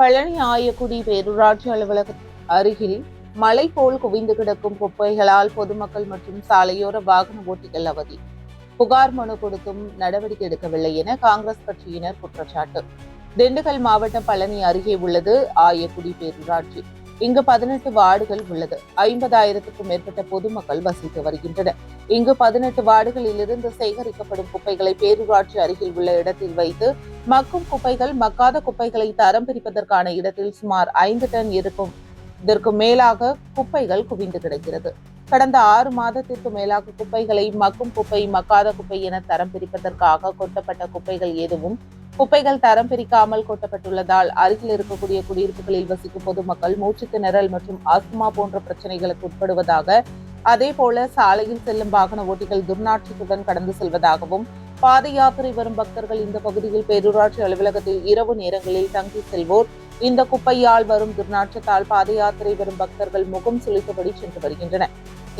பழனி ஆயக்குடி பேரூராட்சி அலுவலக அருகில் மலை போல் குவிந்து கிடக்கும் குப்பைகளால் பொதுமக்கள் மற்றும் சாலையோர வாகன ஓட்டிகள் அவதி. புகார் மனு கொடுத்தும் நடவடிக்கை எடுக்கவில்லை என காங்கிரஸ் கட்சியினர் குற்றச்சாட்டு. திண்டுக்கல் மாவட்டம் பழனி அருகே உள்ளது ஆயக்குடி பேரூராட்சி. இங்கு பதினெட்டு வார்டுகள் உள்ளது. ஐம்பதாயிரத்துக்கும் மேற்பட்ட பொதுமக்கள் வசித்து வருகின்றனர். இங்கு பதினெட்டு வார்டுகளில் இருந்து சேகரிக்கப்படும் குப்பைகளை பேரூராட்சி அருகில் உள்ள இடத்தில் வைத்து மக்கும் குப்பைகள் மக்காத குப்பைகளை தரம் பிரிப்பதற்கான இடத்தில் சுமார் ஐந்து டன் இருக்கும் இதற்கு மேலாக குப்பைகள் குவிந்து கிடக்கிறது. கடந்த ஆறு மாதத்திற்கு மேலாக குப்பைகளை மக்கும் குப்பை மக்காத குப்பை என தரம் பிரிப்பதற்காக கொட்டப்பட்ட குப்பைகள் எதுவும் குப்பைகள் தரம் பிரிக்காமல் கொட்டப்பட்டுள்ளதால் அருகில் இருக்கக்கூடிய குடியிருப்புகளில் வசிக்கும் பொதுமக்கள் மூச்சு திணறல் மற்றும் ஆஸ்துமா போன்ற பிரச்சனைகளுக்கு உட்படுவதாக அதே போல சாலையில் செல்லும் வாகன ஓட்டிகள் துர்நாற்றத்துடன் கடந்து செல்வதாகவும் பாத யாத்திரை வரும் பக்தர்கள் இந்த பகுதியில் பேரூராட்சி அலுவலகத்தில் இரவு நேரங்களில் தங்கி செல்வோர். இந்த குப்பையால் வரும் துர்நாற்றத்தால் பாத யாத்திரை வரும் பக்தர்கள் முகம் சுளித்தபடி சென்று வருகின்றனர்.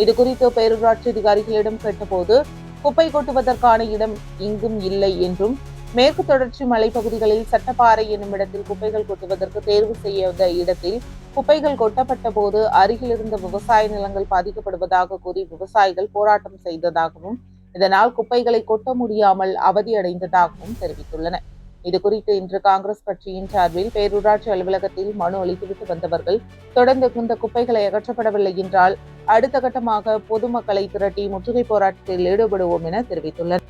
இதுகுறித்து பேரூராட்சி அதிகாரிகளிடம் கேட்டபோது குப்பை கொட்டுவதற்கான இடம் இங்கும் இல்லை என்றும் மேற்கு தொடர்ச்சி மலைப்பகுதிகளில் சட்டப்பாறை என்னும் இடத்தில் குப்பைகள் கொட்டுவதற்கு தேர்வு செய்யாத இடத்தில் குப்பைகள் கொட்டப்பட்ட போது அருகிலிருந்த விவசாய நிலங்கள் பாதிக்கப்படுவதாக கூறி விவசாயிகள் போராட்டம் செய்ததாகவும் இதனால் குப்பைகளை கொட்ட முடியாமல் அவதியடைந்ததாகவும் தெரிவித்துள்ளனர் இது குறித்து இன்று காங்கிரஸ் கட்சியின் சார்பில் பேரூராட்சி அலுவலகத்தில் மனு அளித்துவிட்டு வந்தவர்கள் தொடர்ந்து இந்த குப்பைகளை அகற்றப்படவில்லை என்றால் அடுத்த கட்டமாக பொதுமக்களை திரட்டி முற்றுகை போராட்டத்தில் ஈடுபடுவோம் என தெரிவித்துள்ளனர்.